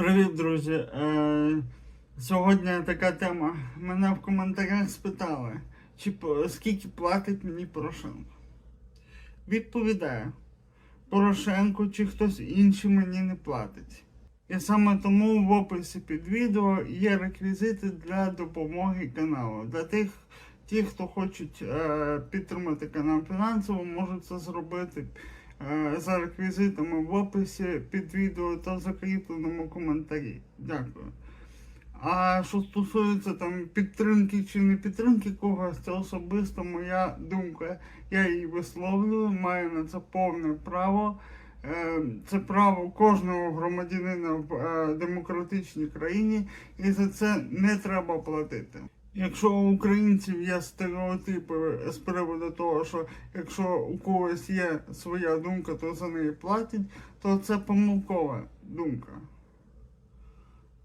Привіт, друзі. Е, сьогодні така тема. Мене в коментарях спитали, чи скільки платить мені Порошенко. Відповідаю, Порошенко чи хтось інший мені не платить. І саме тому в описі під відео є реквізити для допомоги каналу. Для тих, ті, хто хочуть е, підтримати канал фінансово, можуть це зробити за реквізитами в описі під відео та закріпленому коментарі. Дякую. А що стосується там підтримки чи не підтримки когось, це особисто моя думка. Я її висловлюю, маю на це повне право. Е, Це право кожного громадянина в е, демократичній країні, і за це не треба платити. Якщо у українців є стереотипи з приводу того, що якщо у когось є своя думка, то за неї платять, то це помилкова думка.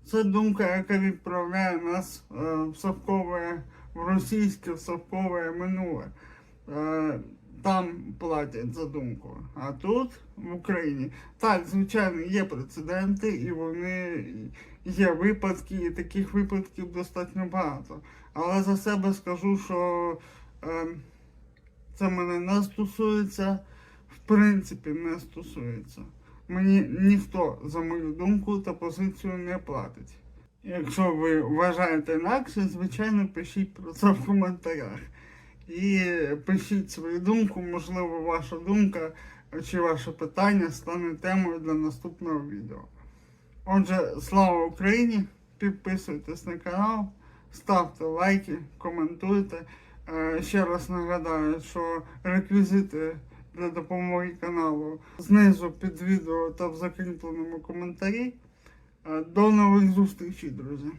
Це думка, яка відправляє нас е, в совкове, в російське в совкове минуле. Е, там платять за думку. А тут, в Україні, так, звичайно, є прецеденти, і вони є випадки, і таких випадків достатньо багато. Але за себе скажу, що е, це мене не стосується, в принципі, не стосується. Мені ніхто за мою думку та позицію не платить. Якщо ви вважаєте інакше, звичайно, пишіть про це в коментарях. І пишіть свою думку, можливо, ваша думка чи ваше питання стане темою для наступного відео. Отже, слава Україні! Підписуйтесь на канал, ставте лайки, коментуйте. Е, Ще раз нагадаю, що реквізити для допомоги каналу знизу під відео та в закріпленому коментарі. Е, До нових зустрічей, друзі!